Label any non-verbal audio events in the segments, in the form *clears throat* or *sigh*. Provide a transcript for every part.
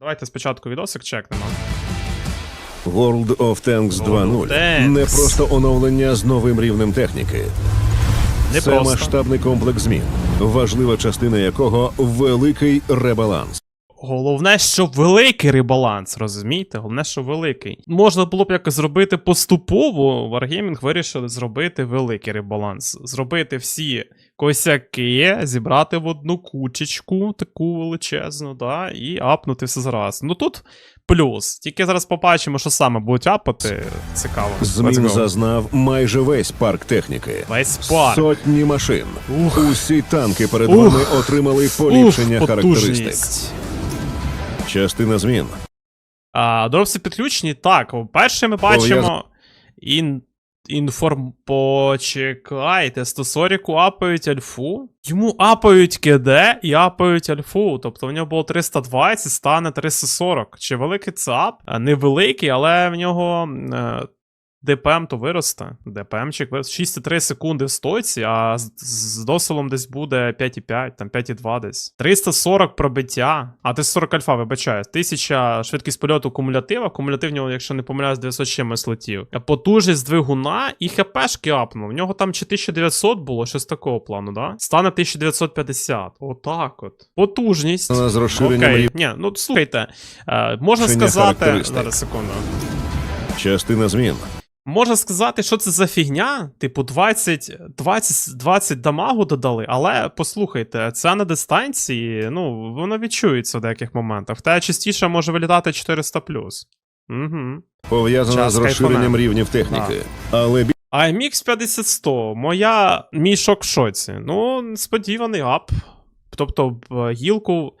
Давайте спочатку відосик чекнемо. World of Tanks 2.0 не просто оновлення з новим рівнем техніки. Не Це просто. масштабний комплекс змін, важлива частина якого великий ребаланс. Головне, що великий ребаланс, розумієте? Головне, що великий. Можна було б якось зробити поступово. Wargaming вирішили зробити великий ребаланс. Зробити всі косяки, зібрати в одну кучечку, таку величезну, да, і апнути все зараз. Ну тут плюс. Тільки зараз побачимо, що саме будуть апати. Цікаво. Змін зазнав майже весь парк техніки. Весь парк. Сотні машин. Ух. Усі танки перед Ух. вами отримали поліпшення Ух, характеристик. потужність. Частина змін А, дропси підключені. Так, перше ми бачимо. Ін... Інформ. Почекайте, 140 апають альфу. Йому апають КД і апають альфу. Тобто в нього було 320, стане 340. Чи великий це ап? Невеликий, але в нього. ДПМ то виросте. ДПМчик виросте. 6,3 секунди в стойці, а з, з доселом десь буде 5,5, там 5,2 десь. 340 пробиття. А 340 альфа, вибачаю. 1000 швидкість польоту кумулятива. Кумулятив в нього, якщо не помиляюсь, 900 чимось летів. Потужність двигуна і хпшки апнув. В нього там чи 1900 було, щось такого плану, да? Стане 1950. Отак от. Потужність. з розширенням Окей. Ні, ну слухайте, е, можна Рішення сказати. характеристик. Зараз секунду. частина змін Можна сказати, що це за фігня, типу 20, 20, 20 дамагу додали, але послухайте, це на дистанції, ну, воно відчується в деяких моментах. Та частіше може вилітати 400 Угу. пов'язана з розширенням рівнів техніки, але бі- А 50-100, моя мій шок в шоці. Ну, несподіваний ап. Тобто, гілку.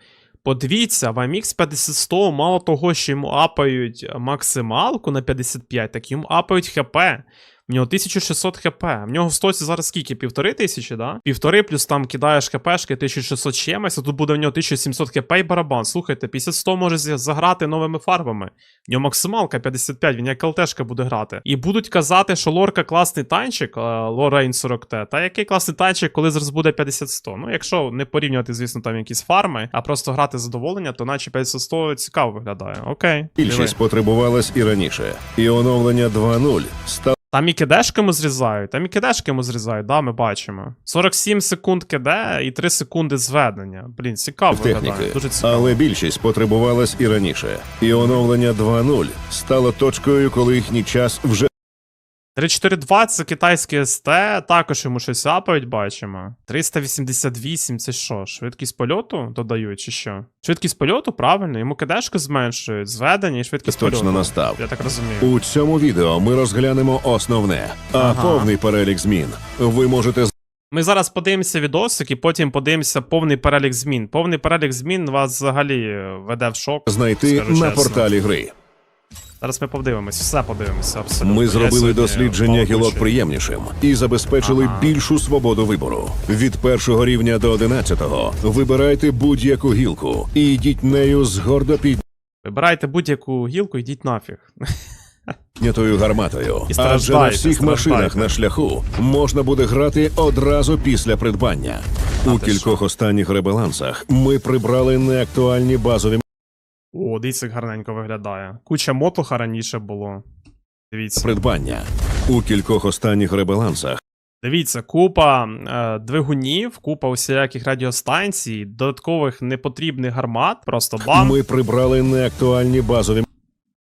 Подивіться, в MX 50-100 мало того, що йому апають максималку на 55, так йому апають ХП. В нього 1600 хп. В нього в стоці зараз скільки? Півтори тисячі, да? Півтори, плюс там кидаєш хпшки 1600 чимось, а тут буде в нього 1700 хп і барабан. Слухайте, 50-100 може заграти новими фарбами. В нього максималка 55, він як ЛТшка буде грати. І будуть казати, що лорка класний танчик, Лорейн 40Т. Та який класний танчик, коли зараз буде 50-100. Ну, якщо не порівнювати, звісно, там якісь фарми, а просто грати задоволення, то наче 50-100 цікаво виглядає. Окей. більшість потребувалась і раніше. І оновлення 2.0 стало Там і кидешки йому зрізають, там і кидешки йому зрізають, да, ми бачимо. 47 секунд киде і 3 секунди зведення. Блін, цікаво виглядає. Дуже цікаво. але більшість потребувалась і раніше. І оновлення 2.0 стало точкою, коли їхній час вже 3420 це китайське СТ, також йому щось апають, бачимо. 388 це що? Швидкість польоту додають, чи що? Швидкість польоту, правильно, йому кидешку зменшують, зведення і швидкість точно польоту. настав. Я так розумію. У цьому відео ми розглянемо основне, а Ага. повний перелік змін ви можете Ми зараз подивимося відосик і потім подивимося повний перелік змін. Повний перелік змін вас взагалі е, веде в шок. знайти скажу на чесно. порталі гри. Зараз ми подивимось, все подивимося. Абсолютно. Ми зробили дослідження гілок приємнішим і забезпечили Ага. більшу свободу вибору. Від першого рівня до одинадцятого вибирайте будь-яку гілку і йдіть нею з гордо Вибирайте будь-яку гілку, йдіть нафіг. *laughs* піднятою гарматою. І Адже на всіх машинах на шляху можна буде грати одразу після придбання. У ти кількох останніх ребалансах ми прибрали неактуальні базові О, дивіться, як гарненько виглядає. Куча мотлоха раніше було. Дивіться. придбання. У кількох останніх ребалансах Дивіться, купа е, двигунів, купа усіляких радіостанцій, додаткових непотрібних гармат. Просто бам. ми прибрали неактуальні базові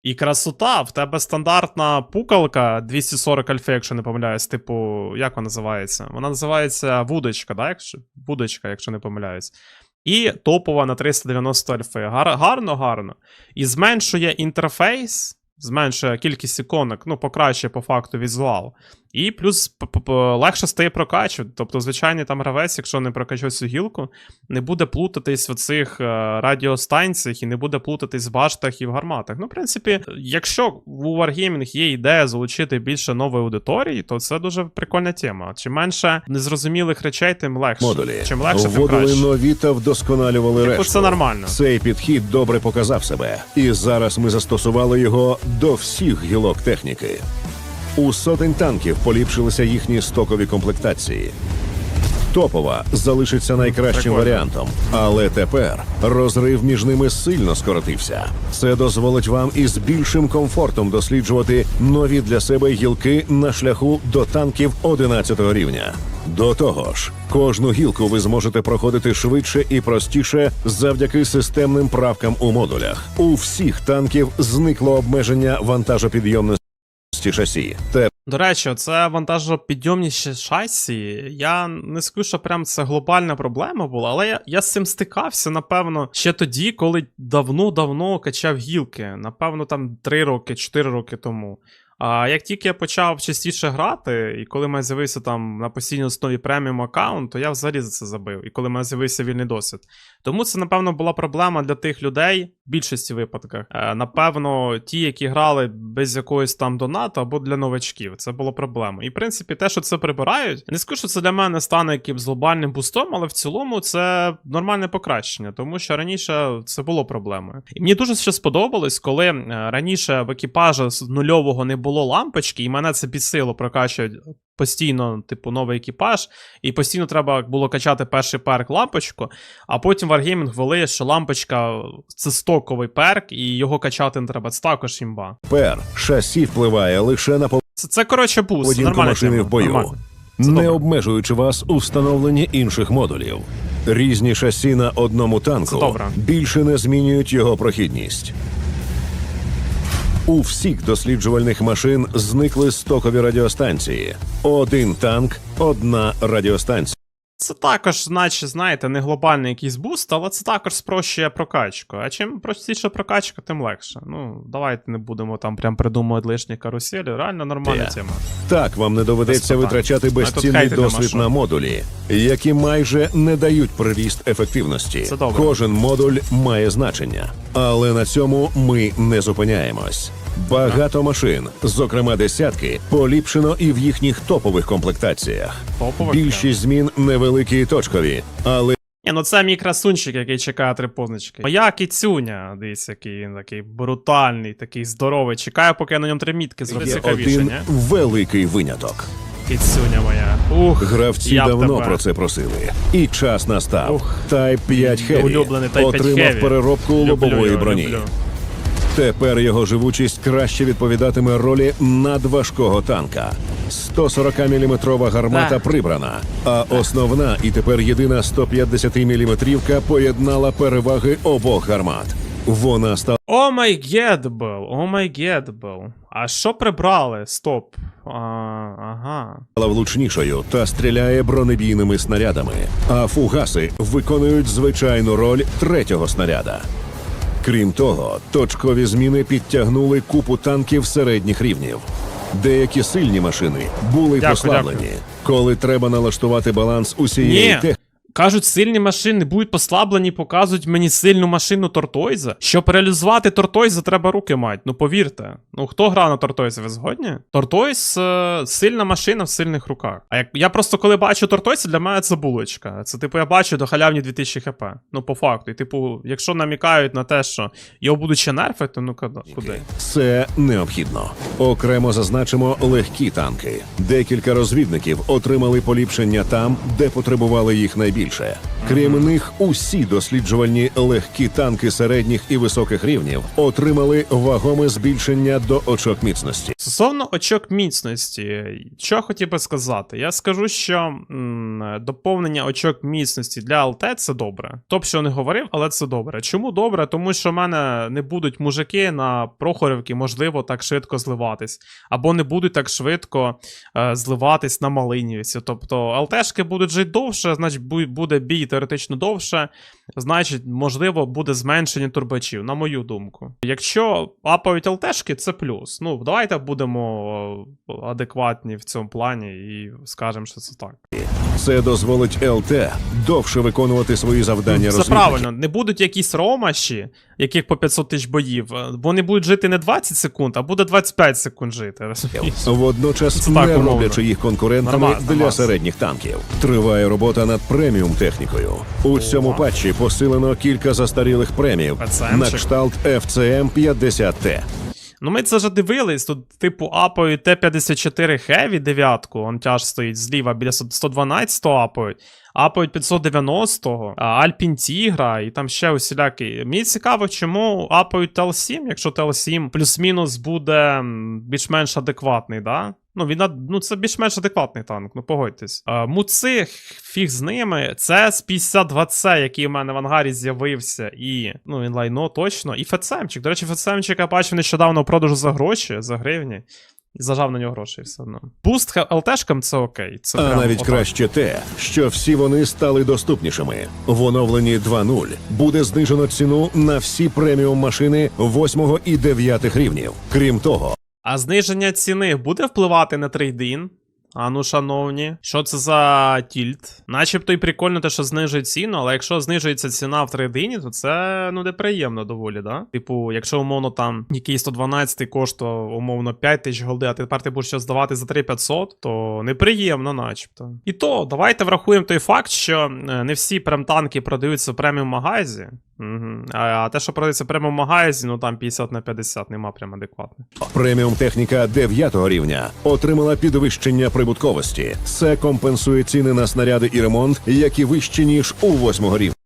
І красота, в тебе стандартна пукалка 240 альфи, якщо не помиляюсь. Типу, як вона називається? Вона називається вудочка, да? якщо... вудочка, якщо не помиляюсь. І топова на 390 альфи. Гар... Гарно, гарно. І зменшує інтерфейс, зменшує кількість іконок, ну, покращує по факту візуал. І плюс п- п- п- легше стає прокачувати. Тобто, звичайний там гравець, якщо не прокачує цю гілку, не буде плутатись в цих е, радіостанціях і не буде плутатись в баштах і в гарматах. Ну, в принципі, якщо у Wargaming є ідея залучити більше нової аудиторії, то це дуже прикольна тема. Чим менше незрозумілих речей, тим легше. модулі. Чим легше, тим краще. нові та вдосконалювали Типу, решту. це нормально. Цей підхід добре показав себе, і зараз ми застосували його до всіх гілок техніки. У сотень танків поліпшилися їхні стокові комплектації. Топова залишиться найкращим варіантом, але тепер розрив між ними сильно скоротився. Це дозволить вам із більшим комфортом досліджувати нові для себе гілки на шляху до танків 11 рівня. До того ж, кожну гілку ви зможете проходити швидше і простіше завдяки системним правкам у модулях. У всіх танків зникло обмеження вантажопідйомності шасі. Тепер До речі, це вантажопідйомніше шасі. Я не скажу, що прям це глобальна проблема була, але я, я з цим стикався, напевно, ще тоді, коли давно-давно качав гілки. Напевно, там 3 роки, 4 роки тому. А як тільки я почав частіше грати, і коли в мене з'явився там на постійній основі преміум аккаунт, то я взагалі за це забив. І коли в мене з'явився вільний досвід. Тому це, напевно, була проблема для тих людей більшості випадках. Е, напевно, ті, які грали без якогось там донату або для новачків. Це було проблема. І в принципі, те, що це прибирають, не скажу, що це для мене стане якимсь глобальним бустом, але в цілому це нормальне покращення, тому що раніше це було проблемою. І мені дуже ще сподобалось, коли е, раніше в екіпажа з нульового не було лампочки, і мене це бісило прокачувати постійно, типу, новий екіпаж, і постійно треба було качати перший перк лампочку, а потім Wargaming ввели, що лампочка це стоковий перк, і його качати не треба. Це також імба. Пер шасі впливає лише на Це, це коротше буст. Нормальна машини тема, в бою, нормально. Це не добре. обмежуючи вас у встановленні інших модулів. Різні шасі на одному Це танку більше не змінюють його прохідність. У всіх досліджувальних машин зникли стокові радіостанції. Один танк, одна радіостанція. Це також, наче, знаєте, не глобальний якийсь буст, але це також спрощує прокачку. А чим простіша прокачка, тим легше. Ну, давайте не будемо там прям придумувати лишні каруселі. Реально нормальна Те. тема. Так вам не доведеться Без витрачати безцінний досвід на модулі, які майже не дають приріст ефективності. Це добре. Кожен модуль має значення, але на цьому ми не зупиняємось. Багато машин, зокрема десятки, поліпшено і в їхніх топових комплектаціях. Топових, Більшість змін невеликі і точкові, але Ні, ну це мій красунчик, який чекає три позначки. Моя кіцюня, дивіться, який він такий брутальний, такий здоровий. Чекаю, поки я на ньому три мітки зроблю є цікавіше, один ні? великий виняток. Кіцюня моя. Ух, Гравці я б давно тебе. про це просили, і час настав. Ух. Type 5 Heavy Улюблений Type 5 отримав Heavy. переробку Люблю лобової його, броні. люблю. Тепер його живучість краще відповідатиме ролі надважкого танка. 140-мм гармата Так. прибрана, а основна і тепер єдина 150-мм поєднала переваги обох гармат. Вона стала О май гедбл, о май гедбл. А що прибрали? Стоп. А, ага. влучнішою та стріляє бронебійними снарядами, а фугаси виконують звичайну роль третього снаряда. Крім того, точкові зміни підтягнули купу танків середніх рівнів. Деякі сильні машини були Дякую, послаблені, коли треба налаштувати баланс усієї техніки. Кажуть, сильні машини будуть послаблені, показують мені сильну машину Тортойза. Щоб реалізувати Тортойза, треба руки мати. Ну повірте. Ну хто грав на Тортойза, ви згодні? Тортойз е, сильна машина в сильних руках. А як я просто коли бачу Тортойза, для мене це булочка. Це типу я бачу до халявні 2000 хп. Ну по факту. І типу, якщо намікають на те, що його будуть ще нерфити, ну куди? Це необхідно. Окремо зазначимо легкі танки. Декілька розвідників отримали поліпшення там, де потребували їх найбільше. Крім них, усі досліджувальні легкі танки середніх і високих рівнів отримали вагоме збільшення до очок міцності. Стосовно очок міцності, що хотів би сказати? Я скажу, що м, доповнення очок міцності для ЛТ це добре. Топ, що не говорив, але це добре. Чому добре? Тому що в мене не будуть мужики на прохорівки, можливо, так швидко зливатись, або не будуть так швидко е, зливатись на малинівці. Тобто ЛТшки будуть жити довше, значить буде бій теоретично довше, значить, можливо, буде зменшення турбачів, на мою думку. Якщо апають ЛТшки, це плюс. Ну, давайте будемо е, адекватні в цьому плані і скажемо, що це так. Це дозволить ЛТ довше виконувати свої завдання Це розвідки. правильно, не будуть якісь ромаші, яких по 500 тисяч боїв. е, Вони будуть жити не 20 секунд, а буде 25 секунд жити. розумієш? Водночас Це не умовно. роблячи їх конкурентами Нормально, для нормас. середніх танків. Триває робота над преміум технікою. У цьому патчі посилено кілька застарілих премів на кшталт FCM 50T. Ну, ми це вже дивились. Тут, типу, апають Т-54 Heavy дев'ятку, он тяж стоїть зліва біля 112 апають. Апають 590-го, Альпін Тігра і там ще усілякі. Мені цікаво, чому апають ТЛ-7, якщо ТЛ-7 плюс-мінус буде більш-менш адекватний, да? Ну, він, ну, це більш-менш адекватний танк, ну погодьтесь. А, муци, фіг з ними. Це з 52C, який у мене в ангарі з'явився, і ну, він лайно точно. І ФЦМчик. До речі, ФЦМчик я бачив нещодавно в продажу за гроші, за гривні. І зажав на нього гроші все одно. Буст ЛТшкам це окей. Це А навіть отак. краще те, що всі вони стали доступнішими. В оновленні 2.0 буде знижено ціну на всі преміум машини 8 і 9 рівнів. Крім того, А зниження ціни буде впливати на трейдин? А ну, шановні, що це за тільт? Начебто і прикольно те, що знижують ціну, але якщо знижується ціна в трейдині, то це ну неприємно доволі, да? Типу, якщо умовно там який 112 коштував умовно 5 тисяч голди, а тепер ти будеш щось здавати за 3500, то неприємно, начебто. І то давайте врахуємо той факт, що е, не всі прям танки продаються в преміум магазі. Угу. А, те, що продається в преміум магазі, ну там 50 на 50, нема прям адекватно. преміум техніка 9 рівня отримала підвищення прибутковості. Це компенсує ціни на снаряди і ремонт, які вищі ніж у восьмого рівня.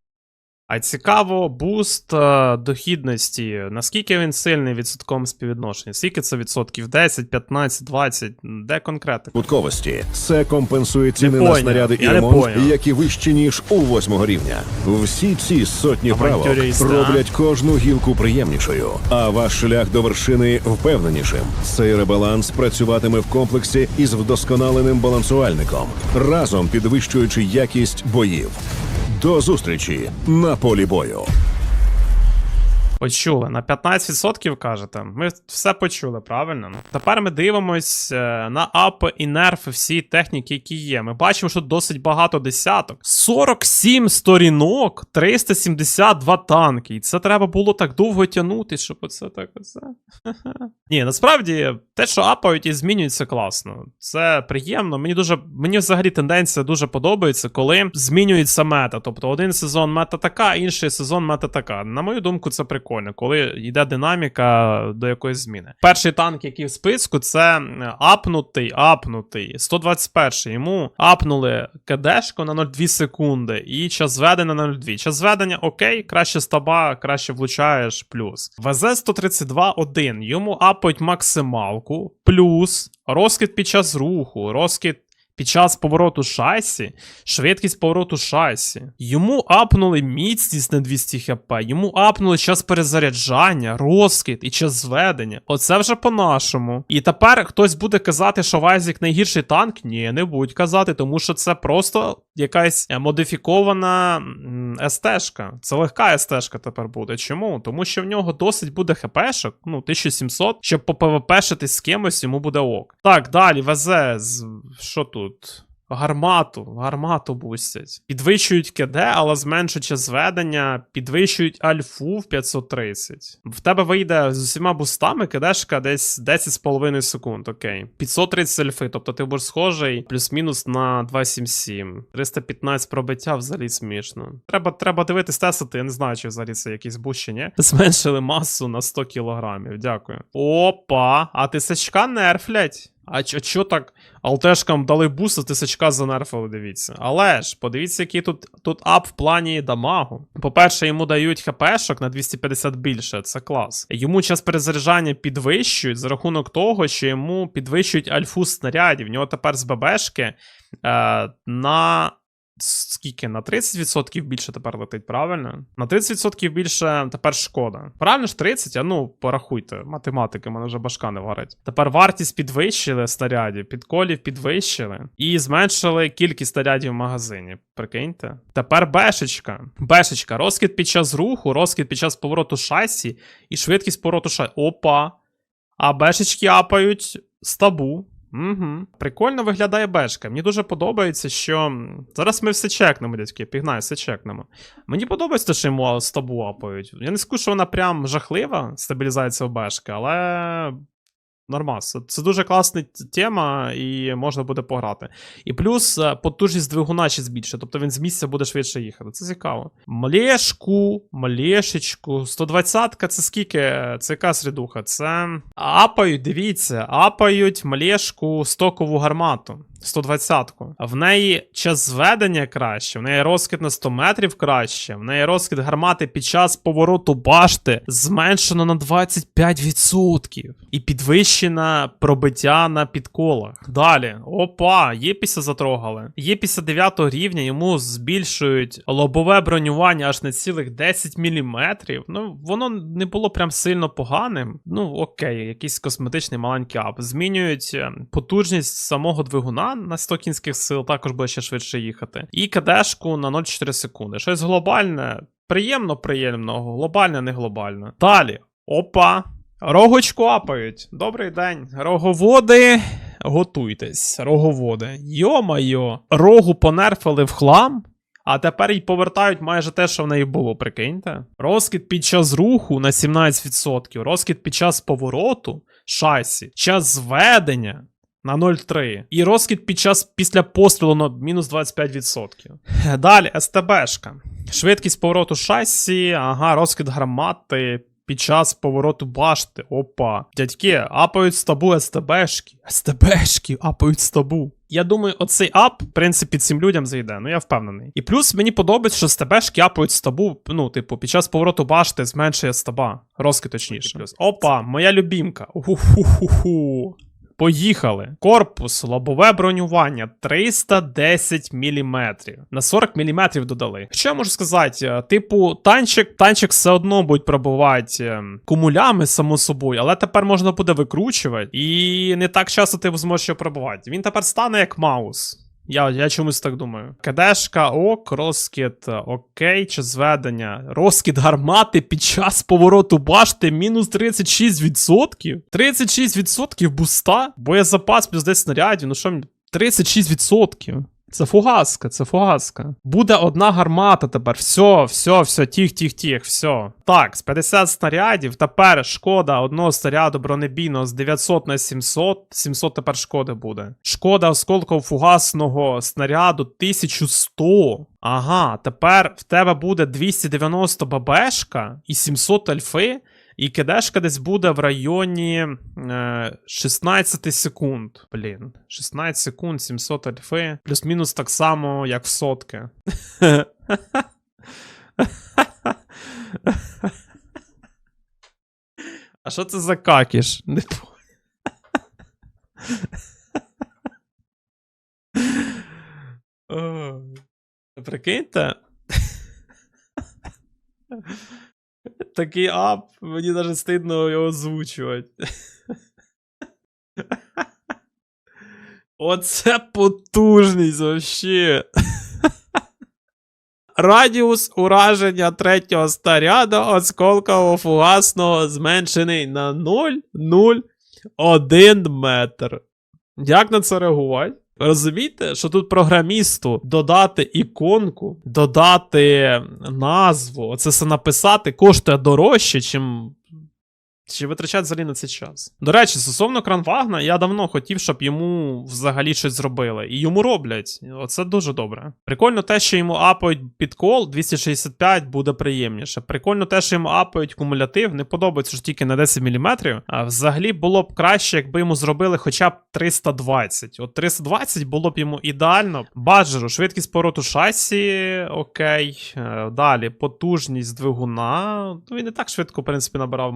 А цікаво, буст е, дохідності. Наскільки він сильний в відсотковому співвідношенні? Скільки це відсотків? 10, 15, 20? Де конкретно? Прибутковості. Це компенсує ціни на поняв, снаряди і я не ремонт, поняв. які вищі ніж у 8 рівня. Всі ці сотні правок Авантюрист, роблять кожну гілку приємнішою, а ваш шлях до вершини впевненішим. Цей ребаланс працюватиме в комплексі із вдосконаленим балансувальником, разом підвищуючи якість боїв. До зустрічі на полі бою. Почули. На 15% кажете. Ми все почули, правильно? Тепер ми дивимось е, на апи і нерфи всі техніки, які є. Ми бачимо, що досить багато десяток. 47 сторінок, 372 танки. І це треба було так довго тягнути, щоб оце так оце. *laughs* Ні, насправді, те, що апають і змінюється класно. Це приємно. Мені дуже мені взагалі тенденція дуже подобається, коли змінюється мета. Тобто один сезон мета така, інший сезон мета така. На мою думку, це прикольно, коли йде динаміка до якоїсь зміни. Перший танк, який в списку, це апнутий, апнутий. 121 йому апнули КДшку на 0,2 секунди і час зведення на 0,2. Час зведення окей, краще стаба, краще влучаєш, плюс. ВЗ-132-1, йому апають максималку, плюс розкид під час руху, розкид під час повороту шасі, швидкість повороту шасі. Йому апнули міцність на 200 хп, йому апнули час перезаряджання, розкид і час зведення. Оце вже по-нашому. І тепер хтось буде казати, що Вайзік найгірший танк? Ні, не будь казати, тому що це просто якась е, модифікована СТ-шка. Це легка СТ-шка тепер буде. Чому? Тому що в нього досить буде хпшок, ну, 1700, щоб попвпшитись з кимось, йому буде ок. Так, далі, ВЗ, що тут? Гармату, гармату бустять. Підвищують КД, але зменшують час зведення, підвищують альфу в 530. В тебе вийде з усіма бустами КДшка десь 10,5 секунд, окей. 530 альфи, тобто ти будеш схожий плюс-мінус на 2,77. 315 пробиття взагалі смішно. Треба, треба дивитись тестити, я не знаю, чи взагалі це якийсь буст ні. *laughs* Зменшили масу на 100 кілограмів, дякую. Опа, а тисячка нерфлять. А чо так алтешкам дали буса, тисячка занерфили, дивіться. Але ж, подивіться, який тут, тут ап в плані дамагу. По-перше, йому дають хпшок на 250 більше, це клас. Йому час перезаряджання підвищують за рахунок того, що йому підвищують альфу снарядів. В нього тепер з ББшки е, на. Скільки? На 30% більше тепер летить, правильно? На 30% більше тепер шкода. Правильно ж 30? А ну, порахуйте. Математики, мене вже башка не варить. Тепер вартість підвищили снарядів, підколів підвищили і зменшили кількість снарядів в магазині. Прикиньте. Тепер бешечка. Бешечка. Розкид під час руху, розкид під час повороту шасі і швидкість повороту шасі. Опа. А бешечки апають з табу. Угу. Прикольно виглядає бешка. Мені дуже подобається, що. Зараз ми все чекнемо, дядьки, пігнай, все чекнемо. Мені подобається, що йому з табу апають. Я не скажу, що вона прям жахлива, стабілізація бешки, але. Нормас. Це дуже класна тема, і можна буде пограти. І плюс е, потужність двигуна ще збільше, тобто він з місця буде швидше їхати. Це цікаво. Млешку, млешечку, 120-ка це скільки? Це яка срідуха? Це апають, дивіться, апають млешку стокову гармату. 120-ку. В неї час зведення краще, в неї розкид на 100 метрів краще, в неї розкид гармати під час повороту башти зменшено на 25%. І підвищена пробиття на підколах. Далі, опа, Єпіса затрогали. Єпіса 9 рівня йому збільшують лобове бронювання аж на цілих 10 мм. Ну, воно не було прям сильно поганим. Ну, окей, якийсь косметичний маленький ап. Змінюють е, потужність самого двигуна на 100 кінських сил, також буде ще швидше їхати. І кадешку на 0,4 секунди. Щось глобальне, приємно, приємно, глобальне, не глобальне. Далі. Опа. Рогочку апають. Добрий день. Роговоди. Готуйтесь, роговоди. Йо-майо, рогу понерфили в хлам. А тепер й повертають майже те, що в неї було, прикиньте. Розкид під час руху на 17%, розкид під час повороту шасі, час зведення на 0,3. І розкид під час після пострілу на мінус 25%. *laughs* Далі, СТБшка. Швидкість повороту шасі, ага, розкид гармати. Під час повороту башти. Опа. Дядьки, апають з табу СТБшки. СТБшки апають з табу. Я думаю, оцей ап, в принципі, цим людям зайде. Ну я впевнений. І плюс мені подобається, що СТБшки апають з табу. Ну, типу, під час повороту башти зменшує стаба. Розкид точніше. Опа, моя любімка. Уху-ху-ху. Поїхали. Корпус, лобове бронювання 310 мм. На 40 мм додали. Що я можу сказати? Е, Типу, танчик, танчик все одно будуть пробувати е, кумулями, само собою, але тепер можна буде викручувати, і не так часто ти зможеш його пробувати. Він тепер стане як маус. Я, я чомусь так думаю. КДшка ок, розкид е, окей, чи зведення. Розкид гармати під час повороту башти мінус 36%. 36% буста, боєзапас плюс 10 снарядів. Ну що, мені- 36%. Це фугаска, це фугаска. Буде одна гармата тепер. Все, все, все, тіх, тіх, тіх, все. Так, з 50 снарядів. Тепер шкода одного снаряду бронебійного з 900 на 700. 700 тепер шкоди буде. Шкода осколково фугасного снаряду 1100. Ага, тепер в тебе буде 290 ББшка і 700 альфи. І кидешка десь буде в районі е, 16 секунд. Блін, 16 секунд, 700 альфи. Плюс-мінус так само, як в сотки. А що це за какіш? Не. Прикиньте. Такий ап, мені навіть стидно його озвучувати. Оце потужність вообще. Радіус ураження третього снаряду осколково фугасного зменшений на 0,01 метр. Як на це реагувати? Розумієте, що тут програмісту додати іконку, додати назву, оце все написати коштує дорожче, чим. Чи витрачати взагалі на цей час? До речі, стосовно Кранвагна, я давно хотів, щоб йому взагалі щось зробили. І йому роблять. Оце дуже добре. Прикольно те, що йому апають підкол 265 буде приємніше. Прикольно те, що йому апають кумулятив, не подобається, що тільки на 10 мм. А взагалі було б краще, якби йому зробили хоча б 320. От 320 було б йому ідеально. Баджеру, швидкість повороту шасі, окей. Е, Далі, потужність двигуна. Ну, він і так швидко, в принципі, набирав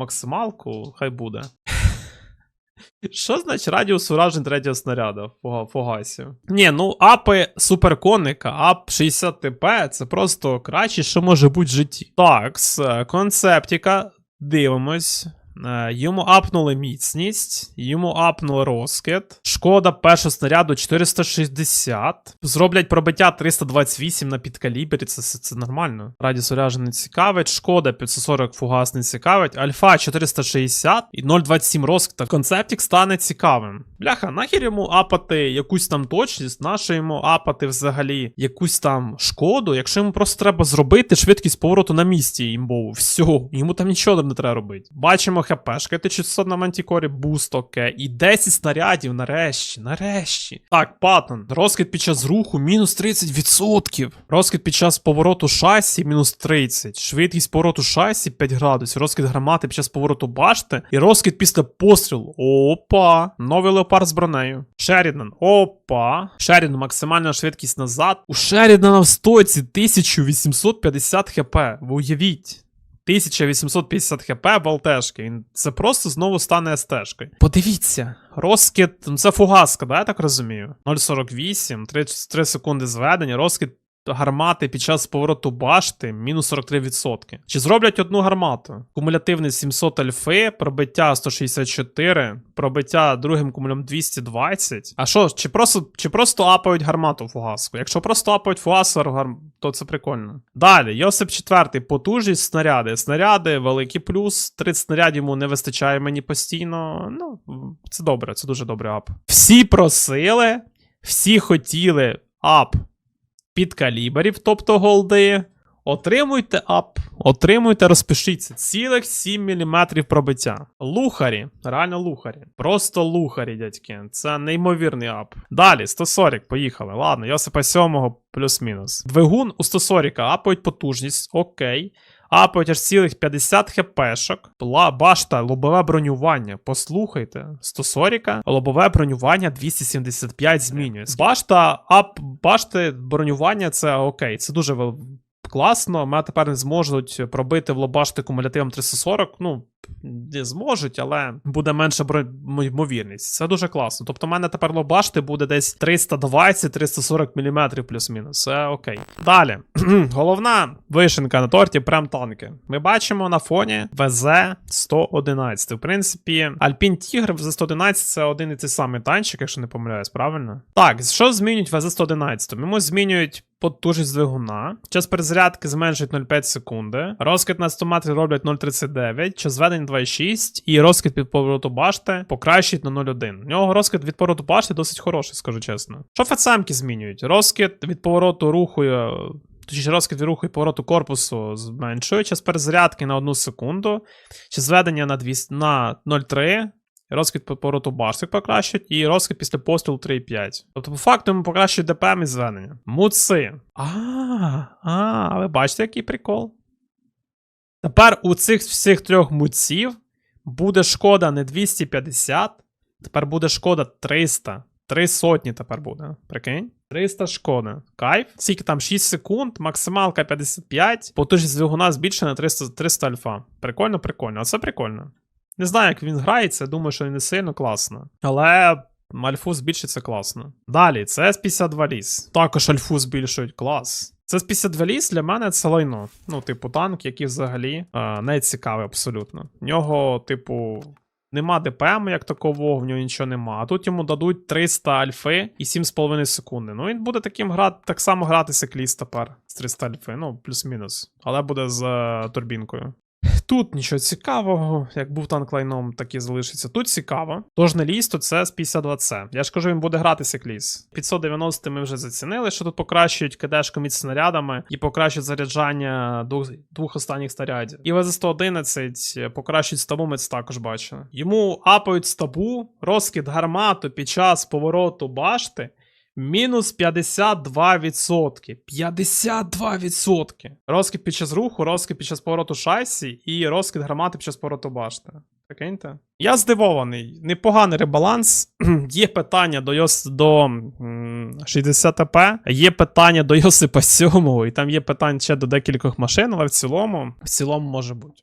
максималку, хай буде. *laughs* Що значить радіус уражень третього снаряду в фугасі? Ні, ну апи суперконика, ап 60 ТП це просто краще, що може бути в житті. Так, з е, концептіка дивимось. Е, Йому апнули міцність, йому апнули розкид. Шкода першого снаряду 460. Зроблять пробиття 328 на підкалібрі. Це, це, нормально. Радіус уряжен не цікавить. Шкода 540 фугас не цікавить. Альфа 460 і 0,27 розкид. Концептік стане цікавим. Бляха, нахер йому апати якусь там точність, наше йому апати взагалі якусь там шкоду, якщо йому просто треба зробити швидкість повороту на місці імбову. Все, йому там нічого не треба робити. Бачимо хпшки, 1600 на мантікорі, буст окей. І 10 снарядів нарешті, нарешті. Так, паттон. Розкид під час руху мінус 30%. Розкид під час повороту шасі мінус 30. Швидкість повороту шасі 5 градусів. Розкид гармати під час повороту башти. І розкид після пострілу. Опа. Новий леопард з бронею. Шерідан. Опа. Шерідан, максимальна швидкість назад. У Шерідана в стоці 1850 хп. Ви уявіть. 1850 хп балтешки, Він це просто знову стане СТшкою. Подивіться, розкид. ну, Це фугаска, да, я так розумію? 0,48, 3, 3 секунди зведення, розкид. Гармати під час повороту башти мінус 43%. Чи зроблять одну гармату? Кумулятивний 700 альфи, пробиття 164, пробиття другим кумулем 220. А що, чи просто, чи просто апають гармату фугаску? Якщо просто апають фугасу, то це прикольно. Далі, Йосип 4, потужність снаряди. Снаряди, великий плюс. 30 снарядів йому не вистачає мені постійно. Ну, це добре, це дуже добрий ап. Всі просили, всі хотіли ап під каліберів, тобто голди. Отримуйте ап, отримуйте, розпишіться. Цілих 7 мм пробиття. Лухарі, реально лухарі. Просто лухарі, дядьки. Це неймовірний ап. Далі, 140, поїхали. Ладно, Йосипа 7 плюс-мінус. Двигун у 140 апають потужність, окей. Апають аж цілих 50 хпшок. Була башта, лобове бронювання. Послухайте, 140, лобове бронювання 275 змінюється. Башта, ап, башти, бронювання це окей, це дуже класно. Мене тепер не зможуть пробити в лобашти кумулятивом 340. Ну, не зможуть, але буде менша ймовірність. Це дуже класно. Тобто, в мене тепер лобашти буде десь 320-340 мм плюс-мінус. Це окей. Далі. *clears throat* Головна вишенка на торті прем танки. Ми бачимо на фоні ВЗ-111. В принципі, Альпін Тігр ВЗ-111 це один і той самий танчик, якщо не помиляюсь, правильно? Так, що змінюють ВЗ-111? Йому змінюють потужність двигуна. Час перезарядки зменшують 0,5 секунди. Розкид на 100 метрів роблять 0,39, час зведення 2,6 і розкид під повороту башти покращують на 0,1. У нього розкид від повороту башти досить хороший, скажу чесно. Що ФЦМки змінюють? Розкид від повороту руху. е, Точніше, розкид від руху і повороту корпусу зменшує час перезарядки на 1 секунду, час зведення на 200, на 0,3, розкид по повороту башти покращить, і розкид після пострілу 3,5. Тобто, по факту йому покращують ДПМ і зведення. Муци. А, а, ви бачите, який прикол? Тепер у цих всіх трьох муців буде шкода не 250, тепер буде шкода 300. Три сотні тепер буде. Прикинь? 300 шкода. Кайф. Скільки там 6 секунд, максималка 55, потужність двигуна збільшена 300, 300 альфа. Прикольно, прикольно. Оце прикольно. Не знаю, як він грається, думаю, що не сильно класно. Але альфу збільшиться класно. Далі, це з 52 ліс. Також альфу збільшують клас. Це з 52 ліс для мене це лайно. Ну, типу, танк, який взагалі е, не цікавий абсолютно. В нього, типу. Нема ДПМ як такового, в нього нічого нема. А тут йому дадуть 300 альфи і 7,5 секунди. Ну він буде таким грати, так само гратися ліс тепер з 300 альфи, ну, плюс-мінус. Але буде з е, турбінкою. Тут нічого цікавого, як був танк лайном, так і залишиться. Тут цікаво. Тож не ліс, то це з 52C. Я ж кажу, він буде гратися як ліс. 590 ми вже зацінили, що тут покращують кидешку міць снарядами і покращують заряджання двох, двох останніх снарядів. І ВЗ-111 покращують стабу, ми це також бачили. Йому апають стабу, розкид гармату під час повороту башти. Мінус 52%. 52%. Розкид під час руху, розкид під час повороту шасі і розкид гармати під час повороту башти. Прикиньте? Я здивований. Непоганий ребаланс. *clears throat* Є питання до Йос до 60 ТП, є питання до Йосипа 7, і там є питання ще до декількох машин, але в цілому, в цілому може бути.